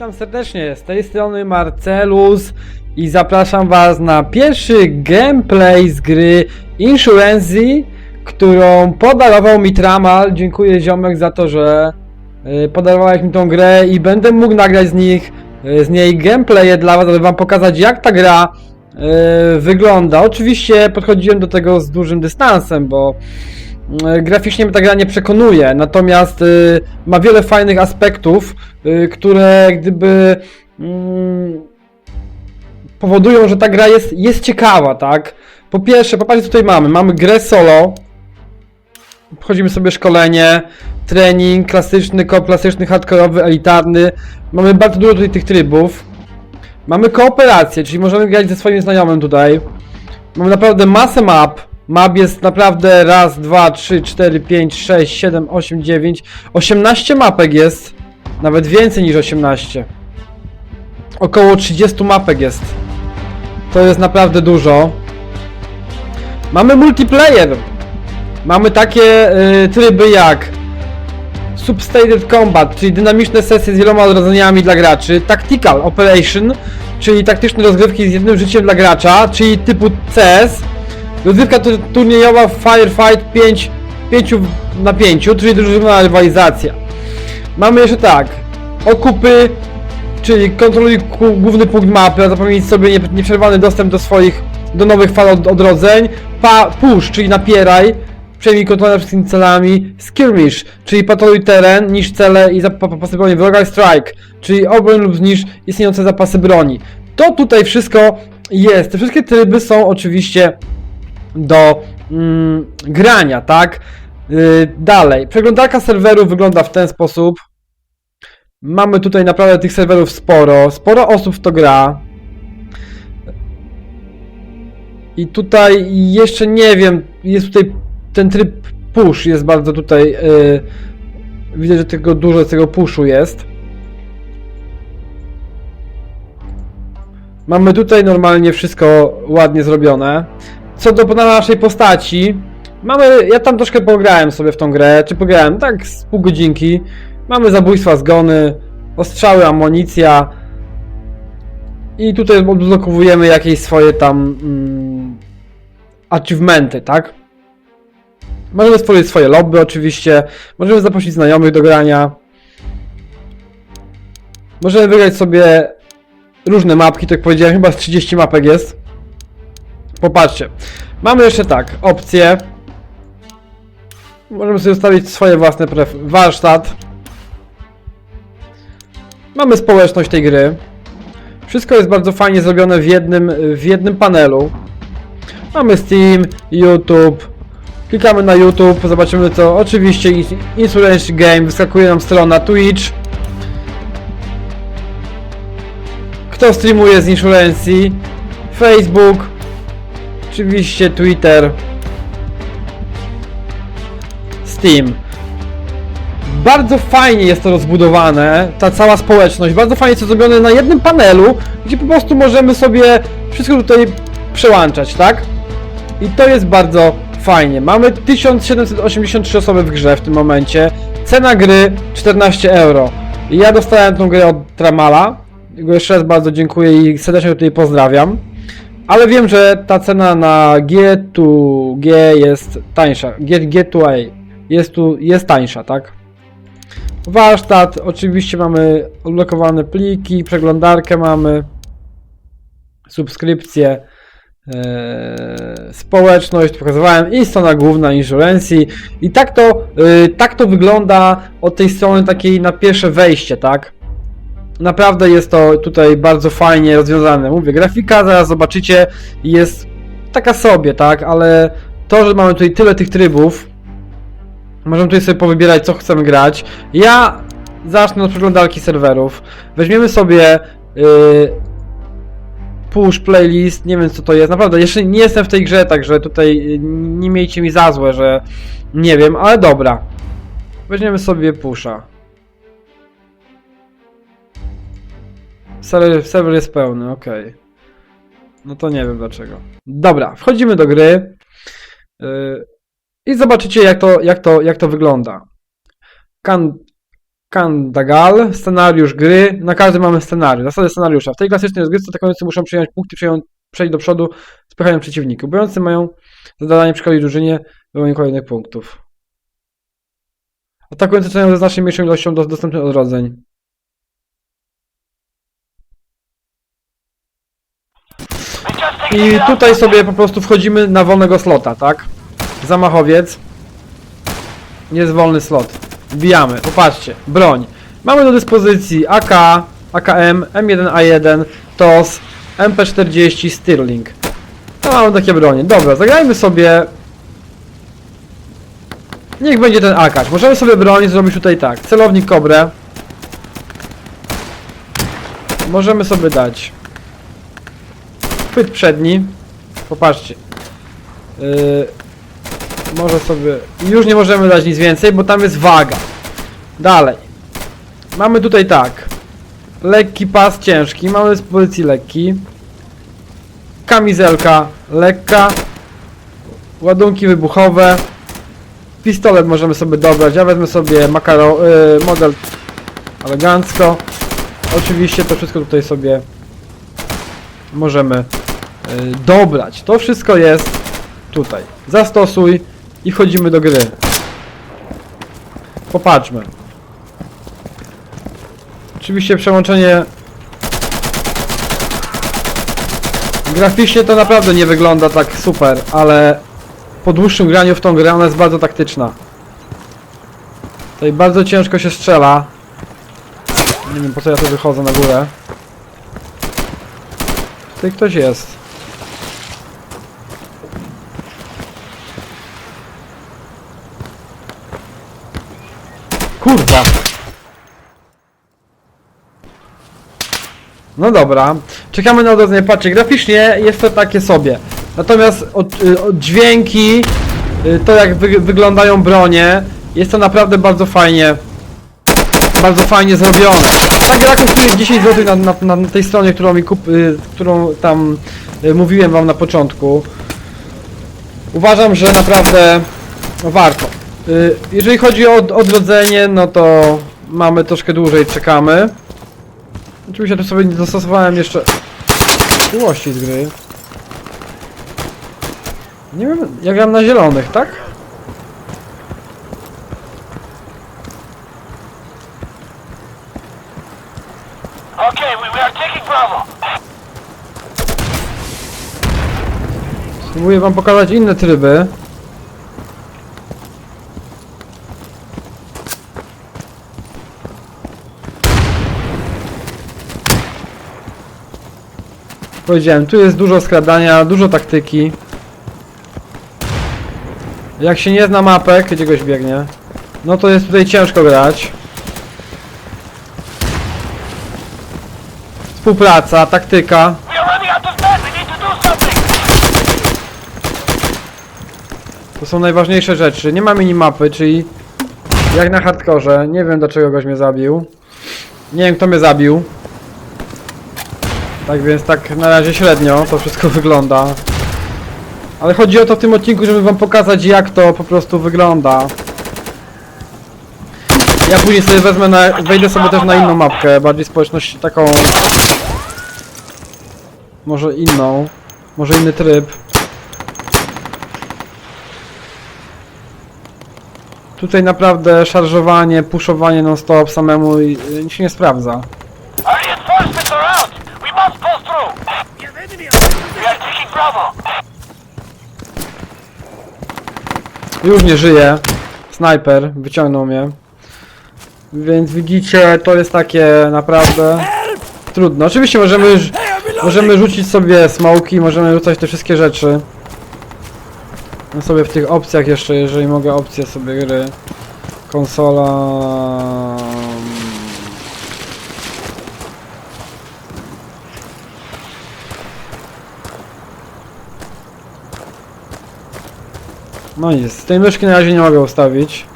Witam serdecznie, z tej strony Marcelus i zapraszam was na pierwszy gameplay z gry Insurancy, którą podarował mi Tramal. Dziękuję ziomek za to, że y, podarowałeś mi tą grę i będę mógł nagrać z nich y, z niej gameplaye dla was, aby wam pokazać jak ta gra y, wygląda. Oczywiście podchodziłem do tego z dużym dystansem, bo graficznie mnie ta gra nie przekonuje, natomiast ma wiele fajnych aspektów, które gdyby mm, powodują, że ta gra jest, jest ciekawa, tak? Po pierwsze, popatrzcie co tutaj mamy. Mamy grę solo. Wchodzimy sobie szkolenie, trening, klasyczny, kop, klasyczny, hardkorowy, elitarny. Mamy bardzo dużo tutaj tych trybów. Mamy kooperację, czyli możemy grać ze swoim znajomym tutaj. Mamy naprawdę masę map. Map jest naprawdę raz, dwa, trzy, cztery, pięć, sześć, siedem, osiem, dziewięć, 18 mapek jest. Nawet więcej niż 18. Około 30 mapek jest. To jest naprawdę dużo. Mamy multiplayer. Mamy takie y, tryby jak Substated Combat, czyli dynamiczne sesje z wieloma odrodzeniami dla graczy, Tactical Operation, czyli taktyczne rozgrywki z jednym życiem dla gracza, czyli typu CS, rozgrywka tu- turniejowa Firefight 5, 5 na 5, czyli drużynowa rywalizacja. Mamy jeszcze tak, okupy, czyli kontroluj główny punkt mapy, zapewnić sobie nie- nieprzerwany dostęp do swoich, do nowych fal od, odrodzeń, pa, push, czyli napieraj, przejmij kontrolę nad wszystkimi celami, skirmish, czyli patroluj teren, niszcz cele i zap- zapasy broni wroga, strike, czyli obroń lub zniszcz istniejące zapasy broni. To tutaj wszystko jest, te wszystkie tryby są oczywiście do mm, grania, tak? Yy, dalej, przeglądarka serweru wygląda w ten sposób. Mamy tutaj naprawdę tych serwerów sporo, sporo osób w to gra. I tutaj jeszcze nie wiem, jest tutaj ten tryb push jest bardzo tutaj yy, widzę, że tego dużo tego pushu jest. Mamy tutaj normalnie wszystko ładnie zrobione. Co do naszej postaci, mamy, ja tam troszkę pograłem sobie w tą grę, czy pograłem tak z pół godzinki. Mamy zabójstwa, zgony, ostrzały, amunicja. I tutaj odblokowujemy jakieś swoje tam mm, achievementy, tak? Możemy stworzyć swoje lobby oczywiście, możemy zaprosić znajomych do grania. Możemy wygrać sobie różne mapki, tak jak powiedziałem, chyba z 30 mapek jest. Popatrzcie. Mamy jeszcze tak, opcje. Możemy sobie ustawić swoje własne pref... warsztat. Mamy społeczność tej gry. Wszystko jest bardzo fajnie zrobione w jednym, w jednym panelu. Mamy Steam, YouTube. Klikamy na YouTube, zobaczymy co. Oczywiście Ins- Insurance Game, wyskakuje nam strona Twitch. Kto streamuje z Insurancji? Facebook. Oczywiście Twitter. Steam. Bardzo fajnie jest to rozbudowane, ta cała społeczność. Bardzo fajnie jest to zrobione na jednym panelu, gdzie po prostu możemy sobie wszystko tutaj przełączać, tak? I to jest bardzo fajnie. Mamy 1783 osoby w grze w tym momencie. Cena gry 14 euro. I ja dostałem tą grę od Tramala. Jego jeszcze raz bardzo dziękuję i serdecznie tutaj pozdrawiam. Ale wiem, że ta cena na G to G jest tańsza. G, G to A jest tu jest tańsza, tak? Warsztat, oczywiście mamy odblokowane pliki, przeglądarkę mamy, subskrypcje, eee, społeczność, pokazywałem i strona główna Insurancji i tak to, yy, tak to wygląda od tej strony takiej na pierwsze wejście, tak? Naprawdę jest to tutaj bardzo fajnie rozwiązane. Mówię, grafika zaraz zobaczycie jest taka sobie, tak, ale to, że mamy tutaj tyle tych trybów, możemy tutaj sobie powybierać co chcemy grać. Ja zacznę od przeglądarki serwerów. Weźmiemy sobie yy, push playlist, nie wiem co to jest, naprawdę, jeszcze nie jestem w tej grze, także tutaj y, nie miejcie mi za złe, że nie wiem, ale dobra. Weźmiemy sobie pusha. Serwer, serwer jest pełny, okej. No to nie wiem dlaczego. Dobra, wchodzimy do gry. Yy, I zobaczycie jak to, jak to, jak to wygląda. Kan, Kandagal, scenariusz gry. Na każdym mamy scenariusz, zasady scenariusza. W tej klasycznej rozgrywce atakujący muszą przyjąć punkty, przyjąć, przejść do przodu, spychając przeciwników. Bojący mają zadanie przeszkodzić drużynie wyłonienie kolejnych punktów. Atakujący zaczynają ze znacznie mniejszą ilością do, dostępnych odrodzeń. I tutaj sobie po prostu wchodzimy na wolnego slota, tak? Zamachowiec. Jest wolny slot. Wbijamy, popatrzcie, broń. Mamy do dyspozycji AK, AKM, M1A1, TOS, MP40, Stirling. To mamy takie bronie. Dobra, zagrajmy sobie... Niech będzie ten AK. Możemy sobie broń zrobić tutaj tak. Celownik kobrę. Możemy sobie dać chwyt przedni. Popatrzcie. Yy, może sobie... Już nie możemy dać nic więcej, bo tam jest waga. Dalej. Mamy tutaj tak. Lekki pas ciężki. Mamy z pozycji lekki. Kamizelka lekka. Ładunki wybuchowe. Pistolet możemy sobie dobrać. Ja wezmę sobie makaro, yy, model elegancko. Oczywiście to wszystko tutaj sobie możemy y, dobrać. To wszystko jest tutaj. Zastosuj i wchodzimy do gry. Popatrzmy. Oczywiście przełączenie graficznie to naprawdę nie wygląda tak super, ale po dłuższym graniu w tą grę ona jest bardzo taktyczna. Tutaj bardzo ciężko się strzela. Nie wiem po co ja tu wychodzę na górę. Tutaj ktoś jest. Kurwa! No dobra, czekamy na odrodzenie. Patrzcie, graficznie jest to takie sobie. Natomiast od, y, od dźwięki, y, to jak wy, wyglądają bronie, jest to naprawdę bardzo fajnie bardzo fajnie zrobione. Ta gra kosztuje 10 zł na, na, na tej stronie, którą mi kup, y, którą tam mówiłem wam na początku. Uważam, że naprawdę warto. Y, jeżeli chodzi o od- odrodzenie, no to mamy troszkę dłużej, czekamy. Oczywiście tu sobie nie dostosowałem jeszcze miłości z gry. Nie wiem, ja gram na zielonych, tak? Okay, we, we are taking Bravo. Spróbuję wam pokazać inne tryby. Powiedziałem, tu jest dużo skradania, dużo taktyki. Jak się nie zna mapek, gdzie goś biegnie, no to jest tutaj ciężko grać. Współpraca, taktyka. To są najważniejsze rzeczy. Nie ma minimapy, czyli jak na hardkorze. Nie wiem dlaczego goś mnie zabił. Nie wiem kto mnie zabił. Tak więc tak na razie średnio to wszystko wygląda. Ale chodzi o to w tym odcinku, żeby wam pokazać jak to po prostu wygląda. Ja później sobie wezmę na, wejdę sobie też na inną mapkę, bardziej społeczność taką... Może inną. Może inny tryb. Tutaj naprawdę szarżowanie, puszowanie non-stop samemu się nie sprawdza. Pull through. We are taking Bravo. Już nie żyje. Snajper wyciągnął mnie. Więc widzicie, to jest takie naprawdę trudno. Oczywiście możemy możemy rzucić sobie smoki, możemy rzucać te wszystkie rzeczy. No sobie w tych opcjach jeszcze, jeżeli mogę opcje sobie gry. Konsola. No nic, tej myszki na razie nie mogę ustawić.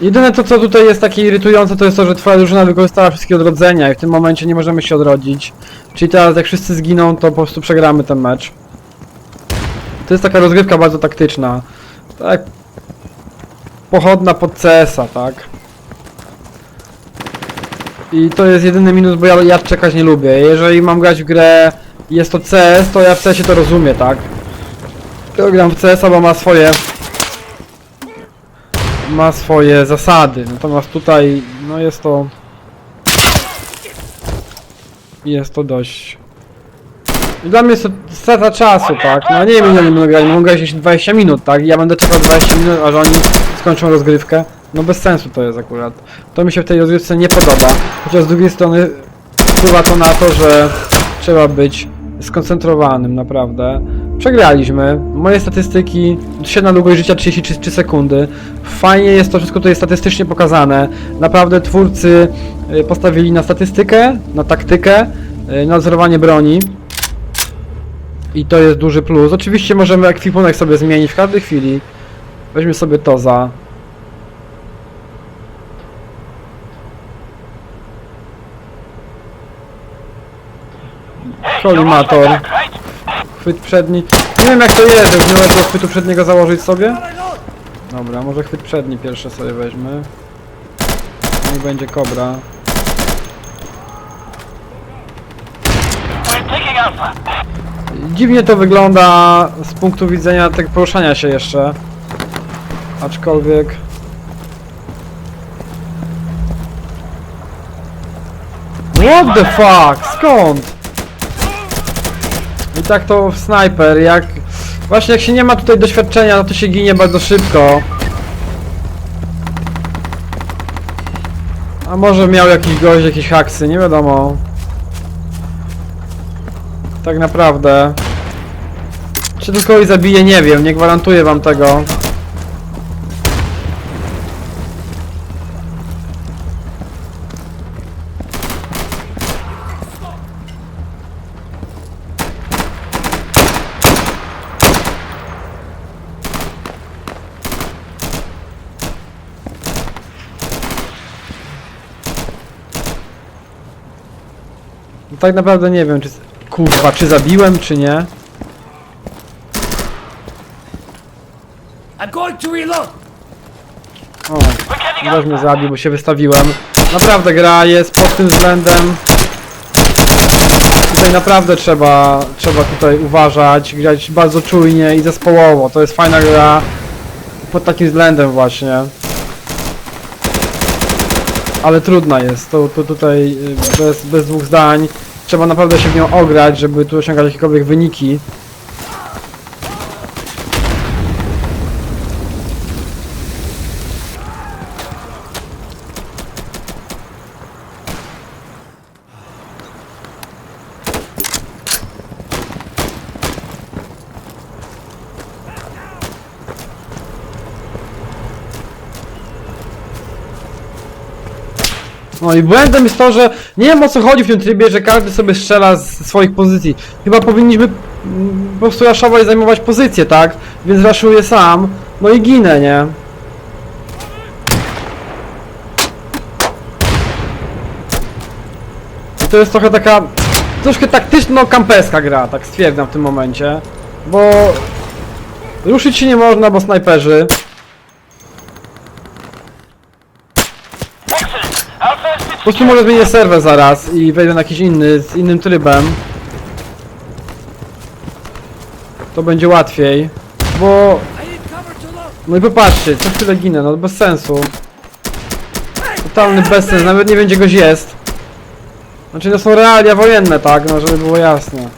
Jedyne to co tutaj jest takie irytujące to jest to, że twoja drużyna wykorzystała wszystkie odrodzenia i w tym momencie nie możemy się odrodzić. Czyli teraz jak wszyscy zginą to po prostu przegramy ten mecz. To jest taka rozgrywka bardzo taktyczna. Tak. Pochodna pod CS-a, tak. I to jest jedyny minus, bo ja, ja czekać nie lubię. Jeżeli mam grać w grę jest to CS, to ja w CS-ie to rozumiem, tak. Ja gram w CS-a, bo ma swoje ma swoje zasady. Natomiast tutaj, no jest to jest to dość dla mnie jest to strata czasu, tak? No nie wiem ile będą grać, mogą grać jeszcze 20 minut, tak? Ja będę czekał 20 minut, aż oni skończą rozgrywkę. No bez sensu to jest akurat. To mi się w tej rozgrywce nie podoba. Chociaż z drugiej strony wpływa to na to, że trzeba być skoncentrowanym, naprawdę. Przegraliśmy. Moje statystyki, średnia długość życia 33 sekundy. Fajnie jest to wszystko tutaj statystycznie pokazane. Naprawdę twórcy y, postawili na statystykę, na taktykę, y, na nadzorowanie broni. I to jest duży plus. Oczywiście możemy ekwipunek sobie zmienić w każdej chwili. Weźmy sobie to za. Kolimator. Chwyt przedni. Nie wiem jak to jest, żeby nie tego chwytu przedniego założyć sobie. Dobra, może chwyt przedni pierwszy sobie weźmy. Niech będzie kobra. Dziwnie to wygląda z punktu widzenia tego poruszania się jeszcze. Aczkolwiek... What the fuck? Skąd? I tak to snajper, jak... Właśnie jak się nie ma tutaj doświadczenia, no to się ginie bardzo szybko. A może miał jakiś gość, jakieś haksy, nie wiadomo. Tak naprawdę. Czy tylko kogoś zabije, nie wiem, nie gwarantuję wam tego. Tak naprawdę nie wiem, czy... Kurwa, czy zabiłem, czy nie? I'm going to reload. O, też mnie zabił, bo się wystawiłem. Naprawdę gra jest pod tym względem. Tutaj naprawdę trzeba, trzeba tutaj uważać, grać bardzo czujnie i zespołowo. To jest fajna gra pod takim względem właśnie. Ale trudna jest, to, to tutaj y, bez, bez dwóch zdań. Trzeba naprawdę się w nią ograć, żeby tu osiągać jakiekolwiek wyniki. No i błędem jest to, że nie wiem o co chodzi w tym trybie, że każdy sobie strzela z swoich pozycji. Chyba powinniśmy mm, po prostu raszować i zajmować pozycję, tak? Więc raszuję sam, no i ginę, nie? I to jest trochę taka, troszkę taktyczno-kampeska gra, tak stwierdzam w tym momencie. Bo ruszyć się nie można, bo snajperzy. Po prostu może zmienię serwer zaraz i wejdę na jakiś inny, z innym trybem. To będzie łatwiej, bo... To. No i popatrzcie, co chwilę ginę, no bez sensu. Totalny bezsens, nawet nie wiem gdzie goś jest. Znaczy no są realia wojenne, tak, no żeby było jasne.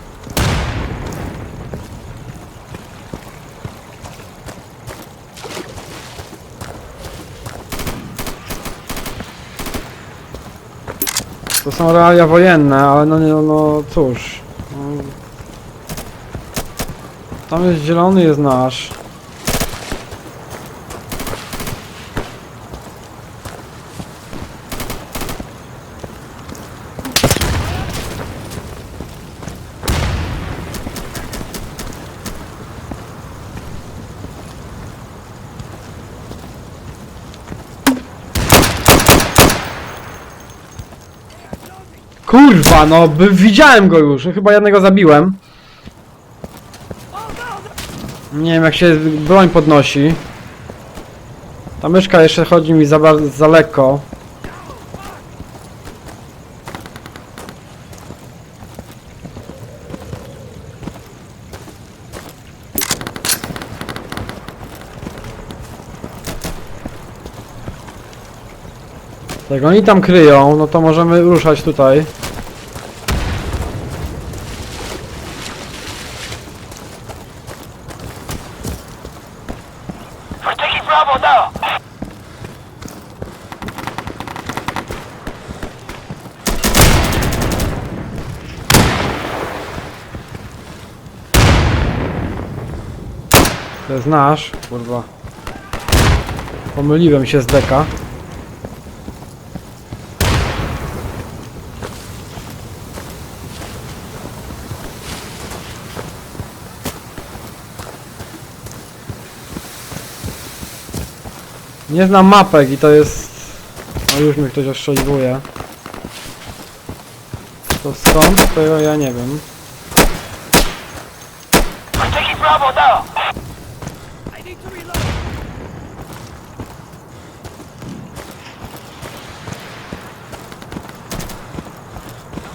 To są realia wojenne, ale no, no, no cóż. No. Tam jest zielony, jest nasz. Kurwa, no by widziałem go już. Chyba jednego zabiłem. Nie wiem jak się broń podnosi. Ta myszka jeszcze chodzi mi za, bar- za lekko. Jak oni tam kryją, no to możemy ruszać tutaj. We're taking Bravo now. To jest nasz, kurwa. Pomyliłem się z deka. Nie znam mapek i to jest... O już mnie ktoś ostrzeliwuje. To skąd? To ja nie wiem. Bravo. I need to reload.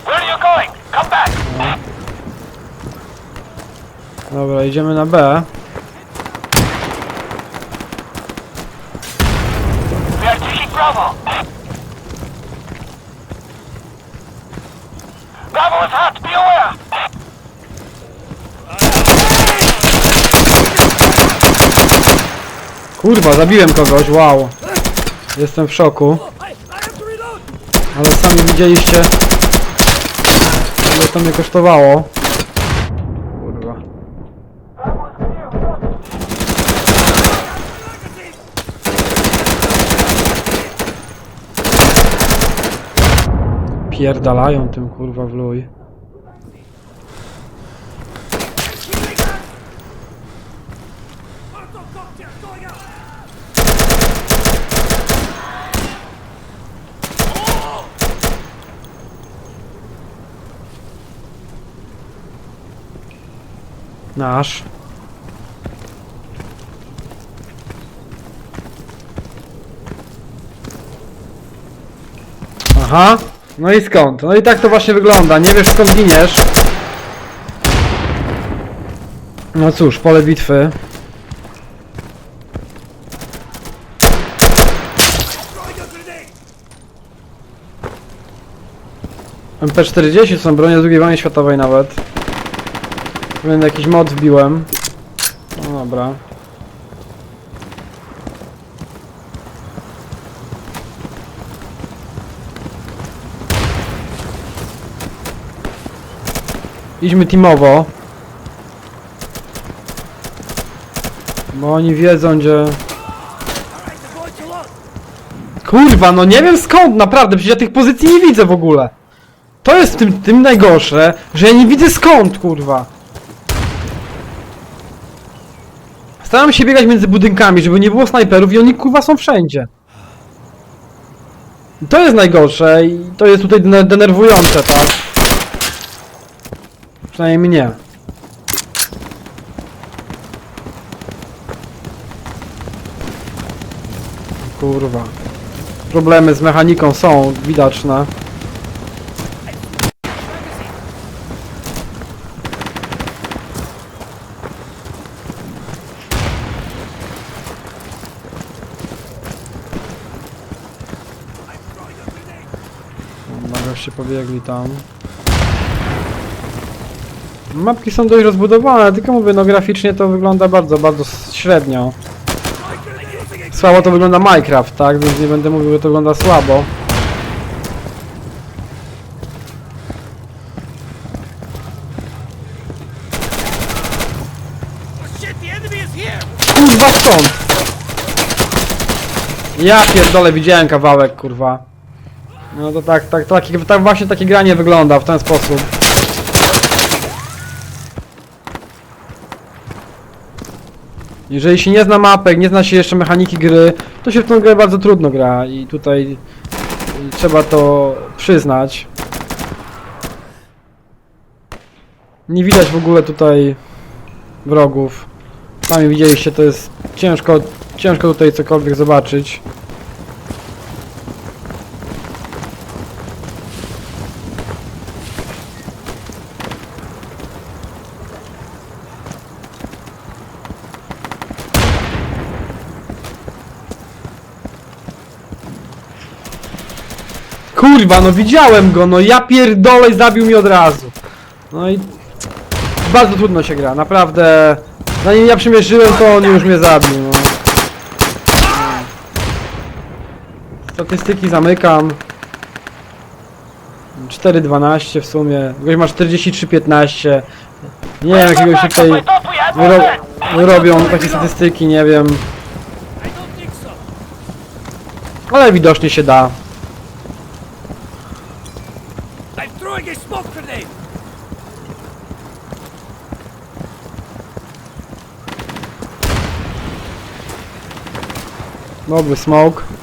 Where are you going? Come back. Dobra, idziemy na B. Taking Bravo. Bravo is hot. Be aware. Kurwa, zabiłem kogoś, wow. Jestem w szoku, ale sami widzieliście, ile to mnie kosztowało. Kurwa. Pierdalają tym kurwa w luj. Nasz. Aha. No i skąd? No i tak to właśnie wygląda. Nie wiesz skąd giniesz. No cóż, pole bitwy. Throwing a grenade. MP40 są bronie z II wojny światowej nawet. Pewien jakiś mod wbiłem. No dobra. Idźmy teamowo. Bo oni wiedzą gdzie... Kurwa, no nie wiem skąd, naprawdę, przecież ja tych pozycji nie widzę w ogóle. To jest tym, tym najgorsze, że ja nie widzę skąd, kurwa. Staram się biegać między budynkami, żeby nie było snajperów i oni kurwa są wszędzie. To jest najgorsze i to jest tutaj dene- denerwujące, tak? Przynajmniej mnie. Kurwa. Problemy z mechaniką są widoczne. Dobra, goście pobiegli tam. Mapki są dość rozbudowane, tylko mówię, no graficznie to wygląda bardzo, bardzo średnio. Słabo to wygląda Minecraft, tak? Więc nie będę mówił, że to wygląda słabo. Kurwa stąd! Ja pierdolę, widziałem kawałek, kurwa. No to tak, tak, tak, tak właśnie takie granie wygląda w ten sposób. Jeżeli się nie zna mapek, nie zna się jeszcze mechaniki gry, to się w tą grę bardzo trudno gra i tutaj y, trzeba to przyznać. Nie widać w ogóle tutaj wrogów. Sami widzieliście, to jest ciężko, ciężko tutaj cokolwiek zobaczyć. Kurwa, no widziałem go, no ja pierdolę zabił mi od razu. No i bardzo trudno się gra, naprawdę. Zanim ja przymierzyłem, to on już mnie zabił. No. Statystyki zamykam. 4.12 w sumie. Goś ma 43.15. Nie wiem, jakiegoś tutaj ro robią takie statystyki, nie wiem. Ale widocznie się da. I'm throwing a smoke grenade. Dobry smoke.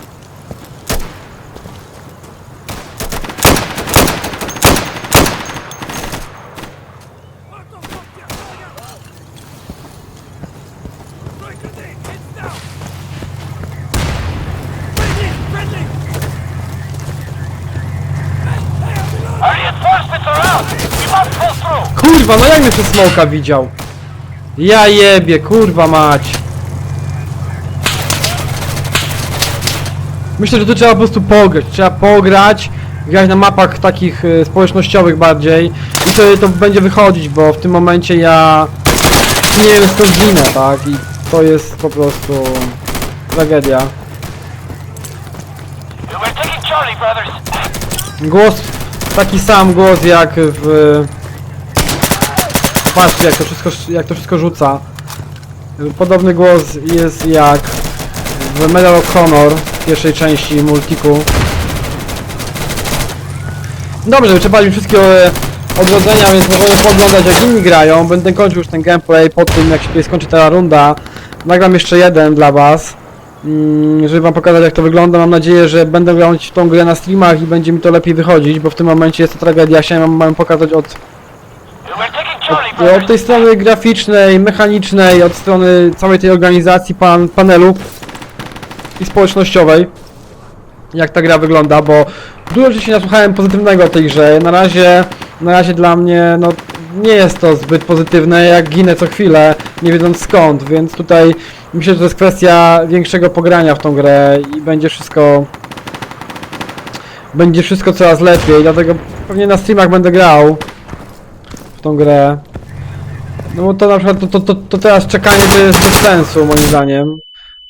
Przez smoka widział? Ja jebie, kurwa mać. Myślę, że tu trzeba po prostu pograć. Trzeba pograć, grać na mapach takich y, społecznościowych bardziej i to, to będzie wychodzić, bo w tym momencie ja nie wiem skąd ginę, tak? I to jest po prostu tragedia. We're taking Charlie, brothers. Głos, taki sam głos jak w... Patrzcie jak to wszystko, jak to wszystko rzuca. Podobny głos jest jak w Medal of Honor pierwszej części multiku. Dobrze, wyczerpaliśmy wszystkie e, odrodzenia, więc możemy poglądać jak inni grają. Będę kończył już ten gameplay po tym jak się skończy ta runda. Nagram jeszcze jeden dla was. Mm, żeby wam pokazać jak to wygląda. Mam nadzieję, że będę grał w tą grę na streamach i będzie mi to lepiej wychodzić, bo w tym momencie jest to tragedia. Chciałem wam pokazać od, od, od tej strony graficznej, mechanicznej, od strony całej tej organizacji pan, panelu i społecznościowej. Jak ta gra wygląda, bo dużo rzeczy się nasłuchałem pozytywnego o tej grze. Na razie, na razie dla mnie, no nie jest to zbyt pozytywne, jak ginę co chwilę, nie wiedząc skąd, więc tutaj myślę, że to jest kwestia większego pogrania w tą grę i będzie wszystko będzie wszystko coraz lepiej, dlatego pewnie na streamach będę grał tą grę. No bo to na przykład, to, to, to, to teraz czekanie to jest bez sensu moim zdaniem,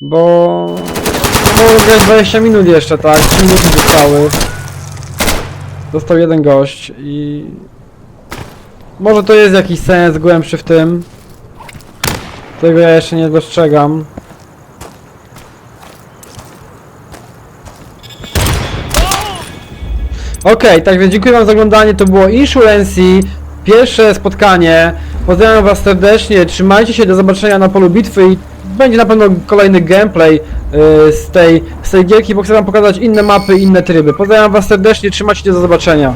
bo mogę grać 20 minut jeszcze, tak, 3 minuty zostały. Został jeden gość i... Może to jest jakiś sens głębszy w tym. Tego ja jeszcze nie dostrzegam. Okej, tak więc dziękuję wam za oglądanie, to było Insurancy, pierwsze spotkanie. Pozdrawiam was serdecznie, trzymajcie się, do zobaczenia na polu bitwy i będzie na pewno kolejny gameplay yy, z, tej, z tej gierki, bo chcę wam pokazać inne mapy, inne tryby. Pozdrawiam was serdecznie, trzymajcie się, do zobaczenia.